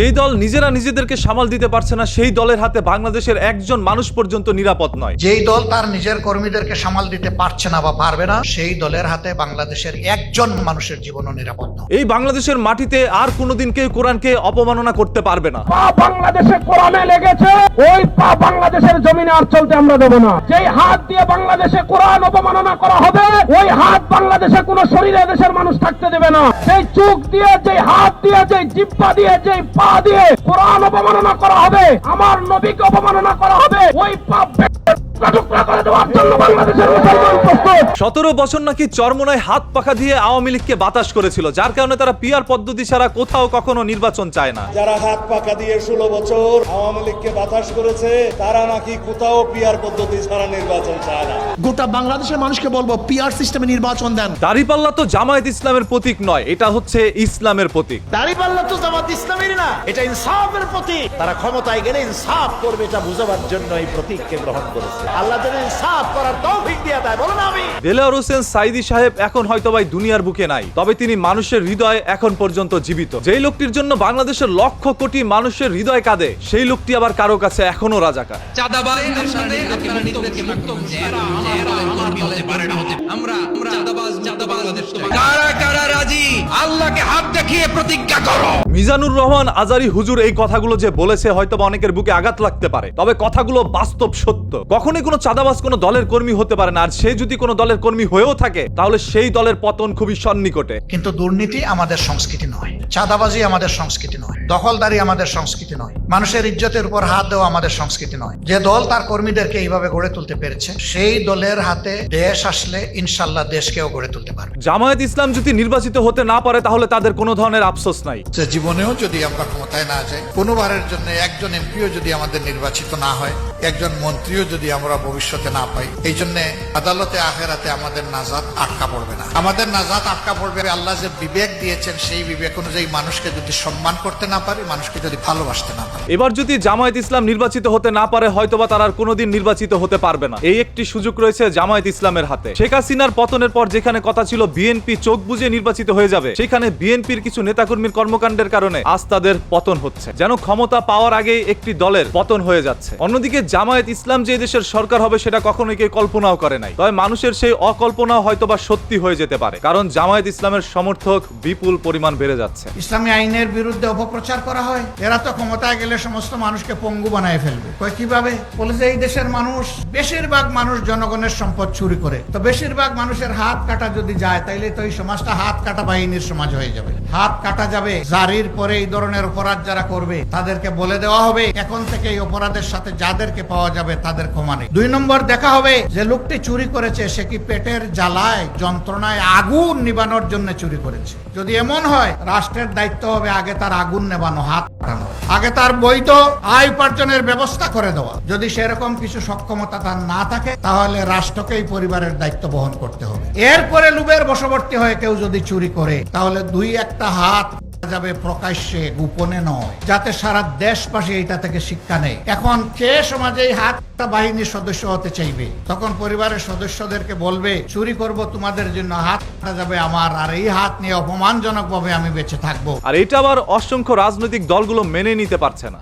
যেই দল নিজেরা নিজেদেরকে সামাল দিতে পারছে না সেই দলের হাতে বাংলাদেশের একজন মানুষ পর্যন্ত নিরাপদ নয়। যেই দল তার নিজের কর্মীদেরকে সামাল দিতে পারছে না বা পারবে না সেই দলের হাতে বাংলাদেশের একজন মানুষের জীবনও নিরাপদ নয়। এই বাংলাদেশের মাটিতে আর কোনোদিন কেউ কোরআনকে অপমাননা করতে পারবে না। পা বাংলাদেশে কোরআনে লেগেছে ওই পা বাংলাদেশের জমিনে আর চলতে আমরা দেবো না। যেই হাত দিয়ে বাংলাদেশে কোরআন অপমাননা করা হবে ওই হাত বাংলাদেশে কোন শরীরে দেশের মানুষ থাকতে দেবে না। সেই চোখ দিয়ে যেই হাত দিয়ে যেই জিব্বা দিয়ে যেই পা দিয়ে কোরআন অপমাননা করা হবে, আমার নবীকে অপমাননা করা হবে। ওই পাপ টুকরা করে দেওয়ার জন্য বাংলাদেশের মুসলমান সতেরো বছর নাকি চরমনায় হাত পাখা দিয়ে আওয়ামী লীগকে বাতাস করেছিল যার কারণে তারা পিয়ার পদ্ধতি ছাড়া কোথাও কখনো নির্বাচন চায় না। যারা হাত পাকা দিয়ে ষোলো বছর আওয়ামী লীগকে বাতাস করেছে তারা নাকি কোথাও পিয়ার পদ্ধতি ছাড়া নির্বাচন চায় না। গোটা বাংলাদেশের মানুষকে বলব পিআর সিস্টেমে নির্বাচন দেন। দাড়িপাল্লা তো জামায়াত ইসলামের প্রতীক নয় এটা হচ্ছে ইসলামের প্রতীক। দাঁড়িপাল্লা তো জামাত ইসলামের না এটা ইনসাফের প্রতীক। তারা ক্ষমতায় গেলে ইনসাফ করবে এটা বুঝাবার জন্য এই প্রতীককে গ্রহণ করেছে। আল্লাহ যেন ইনসাফ করার তৌফিক দিয়ে দেয় বলো না আমি দেলোয়ার হোসেন সাইদি সাহেব এখন হয়তো ভাই দুনিয়ার বুকে নাই। তবে তিনি মানুষের হৃদয়ে এখন পর্যন্ত জীবিত। যেই লোকটির জন্য বাংলাদেশের লক্ষ কোটি মানুষের হৃদয় কাঁদে, সেই লোকটি আবার কারও কাছে এখনও রাজাকার। আমরা কারা কারা রাজি? আল্লাহকে হাত দেখিয়ে প্রতিজ্ঞা করো। মিজানুর রহমান আজারি হুজুর এই কথাগুলো যে বলেছে হয়তো বা অনেকের বুকে আঘাত লাগতে পারে। তবে কথাগুলো বাস্তব সত্য। কখনোই কোনো চাঁদাবাজ কোনো দলের কর্মী হতে পারে না। আর সে যদি কোনো দলের কর্মী হয়েও থাকে তাহলে সেই দলের পতন খুবই সন্নিকটে। কিন্তু দুর্নীতি আমাদের সংস্কৃতি নয়। চাঁদাবাজি আমাদের সংস্কৃতি নয়। দখলদারি আমাদের সংস্কৃতি নয়। মানুষের ইজ্জতের উপর হাত দেওয়া আমাদের সংস্কৃতি নয়। যে দল তার কর্মীদেরকে এইভাবে গড়ে তুলতে পেরেছে সেই দলের হাতে দেশ আসলে ইনশাল্লাহ দেশকেও গড়ে তুলতে পারবে। জামায়াত ইসলাম যদি নির্বাচিত হতে না পারে তাহলে তাদের কোনো ধরনের আফসোস নাই। জীবনেও যদি আমরা ক্ষমতায় না যাই, কোনোবারের জন্য একজন এমপিও যদি আমাদের নির্বাচিত না হয়, একজন মন্ত্রীও যদি আমরা ভবিষ্যতে না পাই, এই জন্য আদালতে আখেরাতে আমাদের নাজাত আটকা পড়বে না। আমাদের নাজাত আটকা পড়বে, আল্লাহ যে বিবেক দিয়েছেন, সেই বিবেক অনুযায়ী মানুষকে যদি সম্মান করতে না পারি, মানুষকে যদি ভালোবাসতে না পারি। এবার যদি জামায়াত ইসলাম নির্বাচিত হতে না পারে, হয়তোবা তারা আর কোনোদিন নির্বাচিত হতে পারবে না। এই একটি সুযোগ রয়েছে জামায়াত ইসলামের হাতে। শেখ হাসিনার পতনের পর যেখানে কথা ছিল, বিএনপি চোখ বুঝে নির্বাচিত হয়ে যাবে, সেখানে বিএনপির কিছু নেতাকর্মীর কর্মকাণ্ডের কারণে আজ তাদের পতন হচ্ছে। যেন ক্ষমতা পাওয়ার আগেই একটি দলের পতন হয়ে যাচ্ছে। অন্যদিকে জামায়াত ইসলাম যে দেশের সরকার হবে সেটা কখনোই কেউ কল্পনাও করে নাই। তবে মানুষের সেই অকল্পনাও হয়তোবা সত্যি হয়ে যেতে পারে। কারণ জামায়াত ইসলামের সমর্থক বিপুল পরিমাণ বেড়ে যাচ্ছে। ইসলামী আইনের বিরুদ্ধে অপপ্রচার করা হয়। এরা তো ক্ষমতায় গেলে সমস্ত মানুষকে পঙ্গু বানায় ফেলবে। কীভাবে? বলে যে এই দেশের মানুষ বেশিরভাগ মানুষ জনগণের সম্পদ চুরি করে। তো বেশিরভাগ মানুষের হাত কাটা যদি যায়, তাইলে তো এই সমাজটা হাত কাটা বাহিনীর সমাজ হয়ে যাবে। হাত কাটা যাবে জারির পরে এই ধরনের অপরাধ যারা করবে, তাদেরকে বলে দেওয়া হবে, এখন থেকে এই অপরাধের সাথে যাদেরকে পাওয়া যাবে তাদের ক্ষমা নেই। দুই নম্বর দেখা হবে, যে লোকটি চুরি করেছে, সে কি পেটের জ্বালায়, যন্ত্রণায় আগুন নিবানোর জন্য চুরি করেছে? যদি এমন হয়, রাষ্ট্রের দায়িত্ব হবে আগে তার আগুন নেবানো, হাত আগে তার বৈধ আয় উপার্জনের ব্যবস্থা করে দেওয়া। যদি সেরকম কিছু সক্ষমতা তার না থাকে, তাহলে রাষ্ট্রকেই পরিবারের দায়িত্ব বহন করতে হবে। এরপরে লুবের বশবর্তী হয়ে কেউ যদি চুরি করে, তাহলে দুই একটা হাত যাবে প্রকাশ্যে, গোপনে নয়। যাতে সারা দেশবাসী এটা থেকে শিক্ষা নেয়। এখন কে সমাজে হাতটা বাহিনীর সদস্য হতে চাইবে, তখন পরিবারের সদস্যদেরকে বলবে, চুরি করব তোমাদের জন্য, হাত যাবে আমার, আর এই হাত নিয়ে অপমানজনক ভাবে আমি বেঁচে থাকব। আর এটা আবার অসংখ্য রাজনৈতিক দলগুলো মেনে নিতে পারছে না।